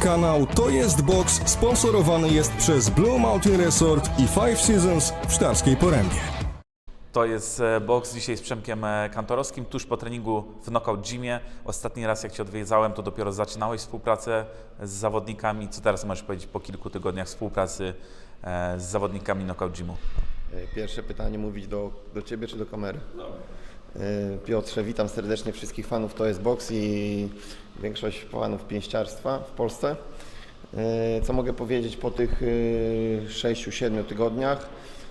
Kanał To Jest Box sponsorowany jest przez Blue Mountain Resort i Five Seasons w Sztarskiej Porębie. To jest e, boks dzisiaj z Przemkiem e, Kantorowskim, tuż po treningu w Knockout Gymie. Ostatni raz jak Cię odwiedzałem, to dopiero zaczynałeś współpracę z zawodnikami. Co teraz możesz powiedzieć po kilku tygodniach współpracy e, z zawodnikami Knockout Gymu? Pierwsze pytanie mówić do, do Ciebie czy do kamery? E, Piotrze, witam serdecznie wszystkich fanów To jest Box i większość fanów pięściarstwa w Polsce. E, Co mogę powiedzieć po tych 6-7 tygodniach?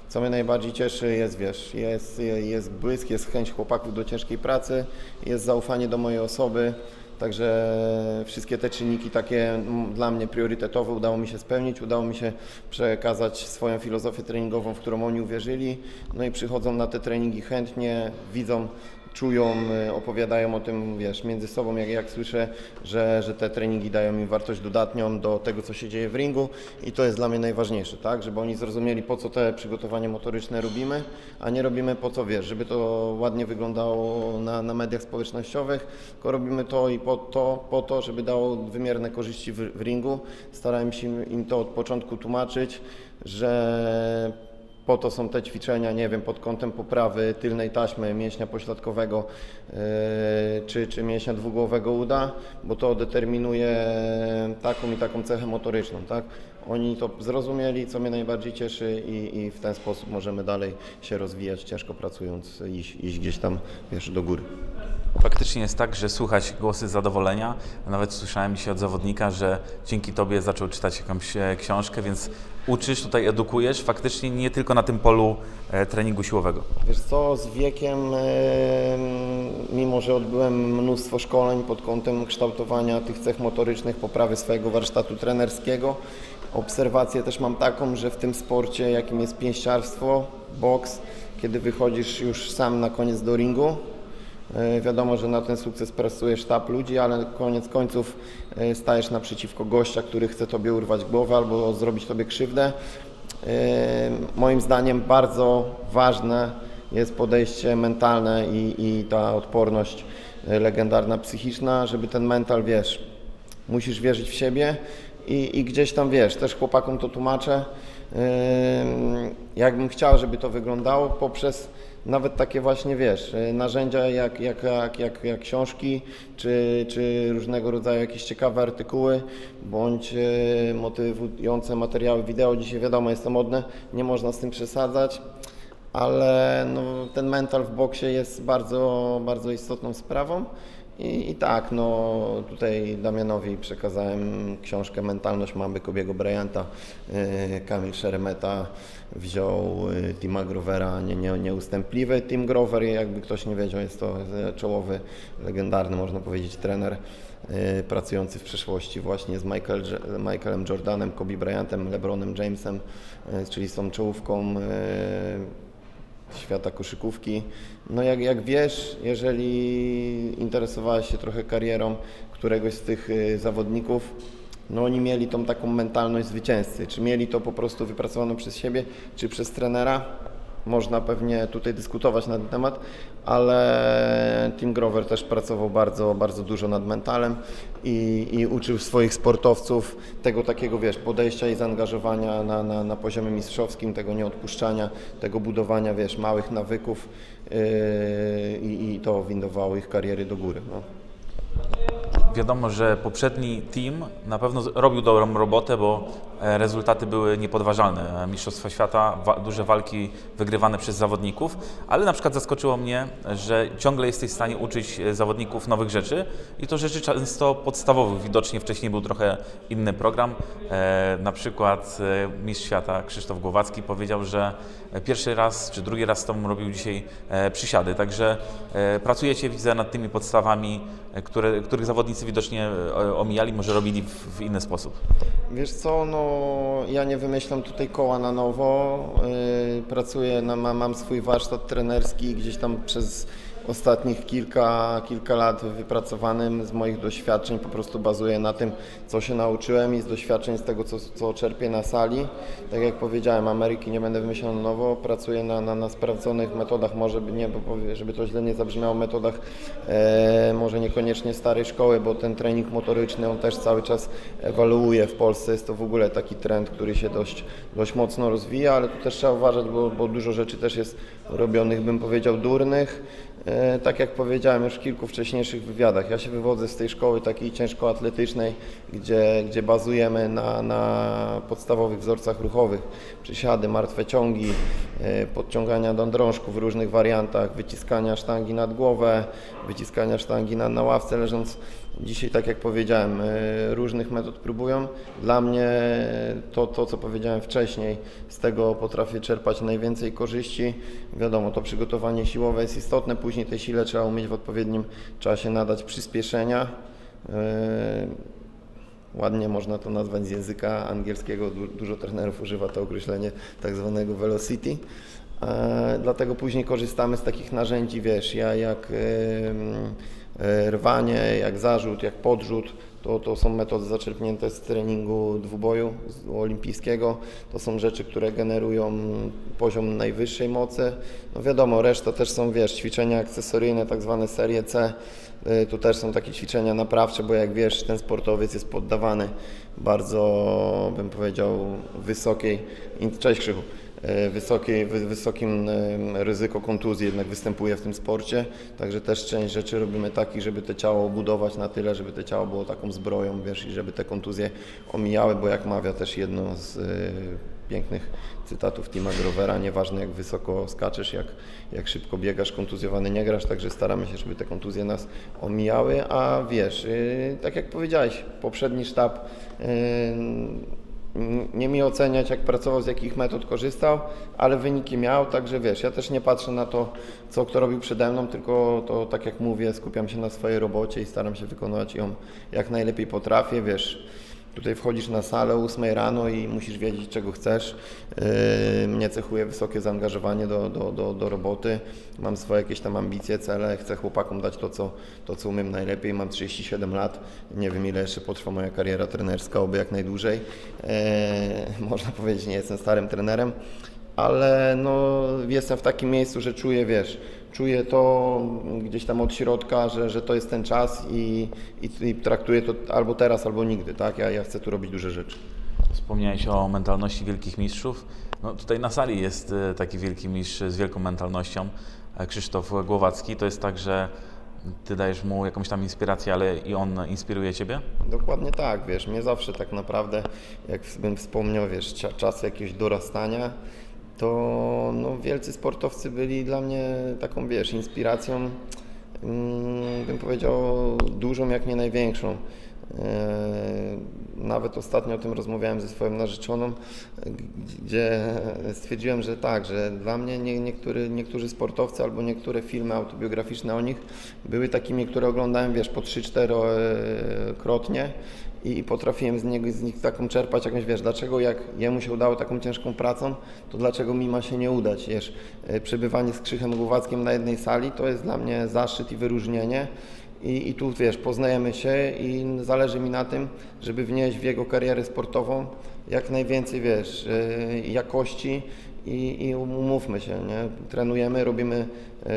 Co mnie najbardziej cieszy jest, wiesz, jest, jest błysk, jest chęć chłopaków do ciężkiej pracy, jest zaufanie do mojej osoby. Także wszystkie te czynniki takie mm, dla mnie priorytetowe udało mi się spełnić, udało mi się przekazać swoją filozofię treningową, w którą oni uwierzyli. No i przychodzą na te treningi chętnie, widzą, czują, y, opowiadają o tym, wiesz, między sobą, jak, jak słyszę, że, że te treningi dają im wartość dodatnią do tego, co się dzieje w ringu i to jest dla mnie najważniejsze, tak, żeby oni zrozumieli, po co te przygotowania motoryczne robimy, a nie robimy po co, wiesz, żeby to ładnie wyglądało na, na mediach społecznościowych, tylko robimy to i po to, po to, żeby dało wymierne korzyści w, w ringu. Starałem się im to od początku tłumaczyć, że po to są te ćwiczenia, nie wiem, pod kątem poprawy tylnej taśmy mięśnia pośladkowego yy, czy, czy mięśnia dwugłowego uda, bo to determinuje taką i taką cechę motoryczną, tak? Oni to zrozumieli, co mnie najbardziej cieszy i, i w ten sposób możemy dalej się rozwijać, ciężko pracując, iść, iść gdzieś tam, wiesz, do góry. Faktycznie jest tak, że słychać głosy zadowolenia. Nawet słyszałem dzisiaj od zawodnika, że dzięki Tobie zaczął czytać jakąś e, książkę, więc uczysz, tutaj edukujesz faktycznie nie tylko na tym polu e, treningu siłowego. Wiesz co, z wiekiem, em, mimo że odbyłem mnóstwo szkoleń pod kątem kształtowania tych cech motorycznych, poprawy swojego warsztatu trenerskiego, obserwację też mam taką, że w tym sporcie, jakim jest pięściarstwo, boks, kiedy wychodzisz już sam na koniec do ringu, e, Wiadomo, że na ten sukces pracuje sztab ludzi, ale koniec końców e, stajesz naprzeciwko gościa, który chce Tobie urwać głowę albo zrobić Tobie krzywdę. E, Moim zdaniem bardzo ważne jest podejście mentalne i, i ta odporność e, legendarna psychiczna, żeby ten mental, wiesz, musisz wierzyć w siebie i, i gdzieś tam, wiesz, też chłopakom to tłumaczę, Ym, jakbym chciał, żeby to wyglądało poprzez nawet takie właśnie, wiesz, y, narzędzia jak, jak, jak, jak, jak książki, czy, czy różnego rodzaju jakieś ciekawe artykuły, bądź y, motywujące materiały wideo. Dzisiaj wiadomo, jest to modne, nie można z tym przesadzać, ale no, ten mental w boksie jest bardzo, bardzo istotną sprawą. I, I tak, no tutaj Damianowi przekazałem książkę Mentalność mamy Kobiego Bryanta. Yy, Kamil Szeremeta wziął yy, Tima Grovera, nie, nie, nieustępliwy. Tim Grover, jakby ktoś nie wiedział, jest to yy, czołowy, legendarny, można powiedzieć, trener pracujący w przeszłości właśnie z Michael, Michaelem Jordanem, Kobe Bryantem, LeBronem Jamesem, czyli z tą czołówką świata koszykówki. No jak, jak wiesz, jeżeli interesowałeś się trochę karierą któregoś z tych y, zawodników, no oni mieli tą taką mentalność zwycięzcy. Czy mieli to po prostu wypracowaną przez siebie, czy przez trenera? Można pewnie tutaj dyskutować na ten temat, ale Tim Grover też pracował bardzo, bardzo dużo nad mentalem i, i uczył swoich sportowców tego takiego, wiesz, podejścia i zaangażowania na, na, na poziomie mistrzowskim, tego nieodpuszczania, tego budowania, wiesz, małych nawyków yy, i, to windowało ich kariery do góry. No. Wiadomo, że poprzedni team na pewno robił dobrą robotę, bo rezultaty były niepodważalne. E, Mistrzostwa świata, wa- duże walki wygrywane przez zawodników, ale na przykład zaskoczyło mnie, że ciągle jesteś w stanie uczyć e, zawodników nowych rzeczy i to rzeczy często podstawowych. Widocznie wcześniej był trochę inny program. E, Na przykład e, mistrz świata Krzysztof Głowacki powiedział, że e, pierwszy raz czy drugi raz z robił dzisiaj e, przysiady, także e, pracujecie, widzę, nad tymi podstawami, e, które, których zawodnicy widocznie e, omijali, może robili w, w inny sposób. Wiesz co, no ja nie wymyślam tutaj koła na nowo. Yy, pracuję, na, mam swój warsztat trenerski gdzieś tam przez ostatnich kilka, kilka lat wypracowanym z moich doświadczeń po prostu bazuje na tym, co się nauczyłem i z doświadczeń z tego, co, co czerpię na sali. Tak jak powiedziałem, Ameryki nie będę wymyślał nowo, pracuję na, na, na sprawdzonych metodach, może nie, żeby to źle nie zabrzmiało, metodach e, może niekoniecznie starej szkoły, bo ten trening motoryczny on też cały czas ewaluuje w Polsce. Jest to w ogóle taki trend, który się dość, dość mocno rozwija, ale tu też trzeba uważać, bo, bo dużo rzeczy też jest robionych, bym powiedział, durnych. E, Tak jak powiedziałem już w kilku wcześniejszych wywiadach, ja się wywodzę z tej szkoły takiej ciężkoatletycznej, gdzie, gdzie bazujemy na, na podstawowych wzorcach ruchowych. Przysiady, martwe ciągi, e, podciągania do drążków w różnych wariantach, wyciskania sztangi nad głowę, wyciskania sztangi na, na ławce leżąc. Dzisiaj, tak jak powiedziałem, e, różnych metod próbują. Dla mnie to, to, co powiedziałem wcześniej, z tego potrafię czerpać najwięcej korzyści. Wiadomo, to przygotowanie siłowe jest istotne, później tej sile trzeba umieć w odpowiednim czasie nadać przyspieszenia. E, Ładnie można to nazwać z języka angielskiego. Du- Dużo trenerów używa to określenie tak zwanego velocity. E, dlatego później korzystamy z takich narzędzi, wiesz, ja, jak rwanie, jak zarzut, jak podrzut. To, to są metody zaczerpnięte z treningu dwuboju olimpijskiego. To są rzeczy, które generują poziom najwyższej mocy. No wiadomo, reszta też są, wiesz, ćwiczenia akcesoryjne, tak zwane serie C. Y, Tu też są takie ćwiczenia naprawcze, bo jak wiesz, ten sportowiec jest poddawany bardzo, bym powiedział, wysokiej, cześć Krzychu, Y, wysokiej, wy, wysokim y, ryzyko kontuzji jednak występuje w tym sporcie, także też część rzeczy robimy takich, żeby te ciało obudować na tyle, żeby te ciało było taką zbroją, wiesz, i żeby te kontuzje omijały, bo jak mawia też jedno z y, pięknych cytatów Tima Grovera, nieważne jak wysoko skaczesz, jak, jak szybko biegasz, kontuzjowany nie grasz, także staramy się, żeby te kontuzje nas omijały, a wiesz, yy, tak jak powiedziałeś, poprzedni sztab nie mi oceniać, jak pracował, z jakich metod korzystał, ale wyniki miał, także wiesz, ja też nie patrzę na to, co kto robił przede mną, tylko to, tak jak mówię, skupiam się na swojej robocie i staram się wykonywać ją jak najlepiej potrafię, wiesz, Tutaj wchodzisz na salę o 8 rano i musisz wiedzieć, czego chcesz. Yy, Mnie cechuje wysokie zaangażowanie do, do, do, do roboty. Mam swoje jakieś tam ambicje, cele. Chcę chłopakom dać to co, to, co umiem najlepiej. Mam 37 lat. Nie wiem, ile jeszcze potrwa moja kariera trenerska, oby jak najdłużej. Yy, Można powiedzieć, nie jestem starym trenerem, ale no, jestem w takim miejscu, że czuję, wiesz, czuję to gdzieś tam od środka, że, że to jest ten czas i, i, i traktuję to albo teraz, albo nigdy, tak? Ja, ja chcę tu robić duże rzeczy. Wspomniałeś o mentalności wielkich mistrzów. No, tutaj na sali jest e, taki wielki mistrz z wielką mentalnością, e, Krzysztof Głowacki. To jest tak, że ty dajesz mu jakąś tam inspirację, ale i on inspiruje ciebie? Dokładnie tak, wiesz, mnie zawsze tak naprawdę, jak bym wspomniał, wiesz, cza- czas jakiegoś dorastania, to no, wielcy sportowcy byli dla mnie taką, wiesz, inspiracją, mm, bym powiedział, dużą, jak nie największą. Eee, Nawet ostatnio o tym rozmawiałem ze swoją narzeczoną, gdzie stwierdziłem, że tak, że dla mnie nie, niektóry, niektórzy sportowcy albo niektóre filmy autobiograficzne o nich były takimi, które oglądałem, wiesz, po 3-4 krotnie i, potrafiłem z, niego, z nich taką czerpać jakąś, wiesz, dlaczego jak jemu się udało taką ciężką pracą, to dlaczego mi ma się nie udać, wiesz. E, Przebywanie z Krzychem Głowackim na jednej sali to jest dla mnie zaszczyt i wyróżnienie. I, I tu wiesz, poznajemy się i zależy mi na tym, żeby wnieść w jego karierę sportową jak najwięcej wiesz, yy, jakości i, i umówmy się, nie? Trenujemy, robimy, yy,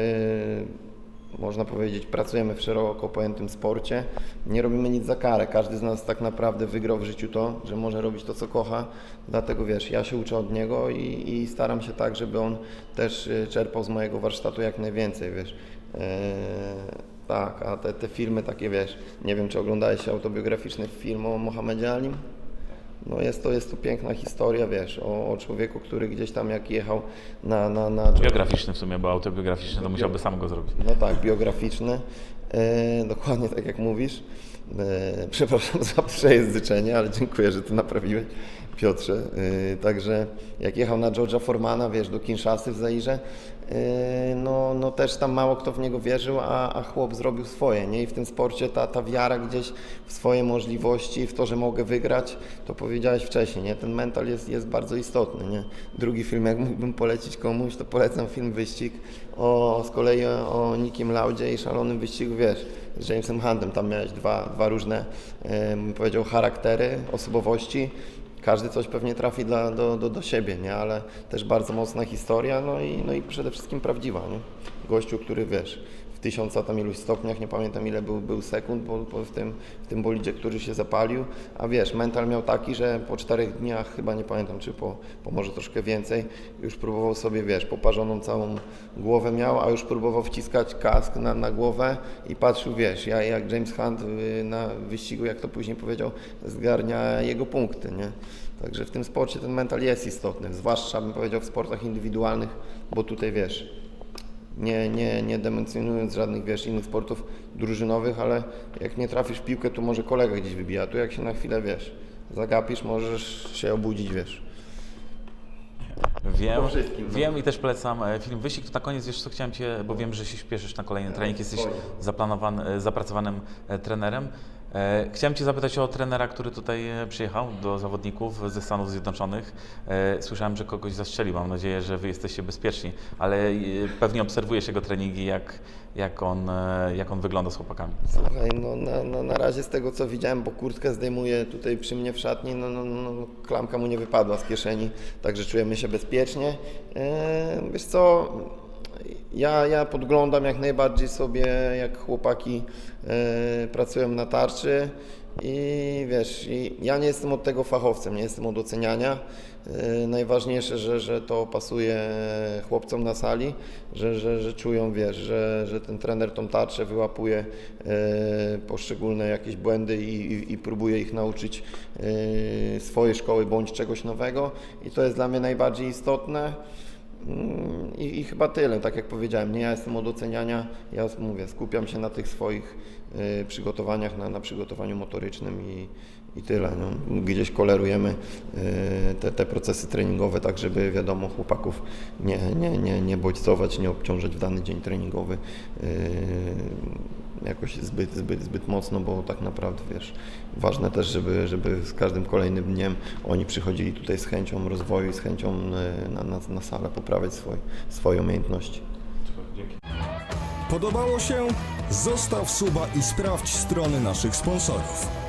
można powiedzieć, pracujemy w szeroko pojętym sporcie. Nie robimy nic za karę. Każdy z nas tak naprawdę wygrał w życiu to, że może robić to, co kocha. Dlatego wiesz, ja się uczę od niego i, i staram się tak, żeby on też yy, czerpał z mojego warsztatu jak najwięcej, wiesz. Yy, tak, a te, te filmy takie, wiesz, nie wiem, czy oglądałeś autobiograficzny film o Mohamedzie Alim? No jest to, jest to piękna historia, wiesz, o, o człowieku, który gdzieś tam jak jechał na... na, na Biograficzny w sumie, bo autobiograficzny to musiałby sam go zrobić. No tak, biograficzny, dokładnie tak jak mówisz. E, przepraszam za przejęzyczenie, ale dziękuję, że to naprawiłeś. Piotrze. Yy, Także jak jechał na George'a Formana, wiesz, do Kinshasy w Zairze, no, no też tam mało kto w niego wierzył, a, a chłop zrobił swoje, nie? I w tym sporcie ta, ta wiara gdzieś w swoje możliwości, w to, że mogę wygrać, to powiedziałeś wcześniej, nie? Ten mental jest, jest bardzo istotny, nie? Drugi film, jak mógłbym polecić komuś, to polecam film Wyścig o, z kolei o Nikim Laudzie i szalonym wyścigu, wiesz, z Jamesem Huntem. Tam miałeś dwa, dwa różne, bym powiedział, charaktery, osobowości. Każdy coś pewnie trafi dla, do, do, do siebie, nie? ale też bardzo mocna historia, no i, no i przede wszystkim prawdziwa. Nie? Gościu, który wiesz, tysiąca tam iluś stopniach, nie pamiętam ile był, był sekund bo, bo w, tym, w tym bolidzie, który się zapalił, a wiesz, mental miał taki, że po czterech dniach, chyba nie pamiętam, czy po, po może troszkę więcej, już próbował sobie, wiesz, poparzoną całą głowę miał, a już próbował wciskać kask na, na głowę i patrzył, wiesz, ja jak James Hunt y, na wyścigu, jak to później powiedział, zgarnia jego punkty, nie? Także w tym sporcie ten mental jest istotny, zwłaszcza bym powiedział w sportach indywidualnych, bo tutaj wiesz, nie, nie, nie demencjonując żadnych wiesz, innych sportów drużynowych, ale jak nie trafisz w piłkę, to może kolega gdzieś wybija. Tu jak się na chwilę wiesz, zagapisz, możesz się obudzić, wiesz. Wiem, no. wiem i też polecam e, film Wyścig. To na koniec co chciałem Cię, bo wiem, że się śpieszysz na kolejny trening, jesteś swoje. zaplanowany, e, zapracowanym e, trenerem. E, Chciałem Cię zapytać o trenera, który tutaj e, przyjechał do zawodników ze Stanów Zjednoczonych. E, Słyszałem, że kogoś zastrzelił. Mam nadzieję, że Wy jesteście bezpieczni, ale pewnie obserwujesz jego treningi, jak, jak, on, jak on wygląda z chłopakami. Słuchaj, no na, na, na razie z tego co widziałem, bo kurtkę zdejmuje tutaj przy mnie w szatni, no, no, no klamka mu nie wypadła z kieszeni, także czujemy się bezpiecznie. E, wiesz co, ja, ja podglądam jak najbardziej sobie, jak chłopaki e, pracują na tarczy i wiesz, i ja nie jestem od tego fachowcem, nie jestem od oceniania. E, Najważniejsze, że, że to pasuje chłopcom na sali, że, że, że czują, wiesz, że, że ten trener tą tarczę wyłapuje e, poszczególne jakieś błędy i, i, i próbuje ich nauczyć swojej szkoły bądź czegoś nowego i to jest dla mnie najbardziej istotne. I, I chyba tyle, tak jak powiedziałem, nie ja jestem od oceniania, ja mówię, skupiam się na tych swoich y, przygotowaniach, na, na przygotowaniu motorycznym i, i tyle. No. Gdzieś kolerujemy y, te, te procesy treningowe, tak żeby wiadomo chłopaków nie, nie, nie, nie bodźcować, nie obciążać w dany dzień treningowy y, jakoś zbyt, zbyt, zbyt mocno, bo tak naprawdę wiesz, ważne też, żeby, żeby z każdym kolejnym dniem oni przychodzili tutaj z chęcią rozwoju i z chęcią y, na, na, na salę poprawiać swój, swoje umiejętności. Podobało się? Zostaw suba i sprawdź strony naszych sponsorów.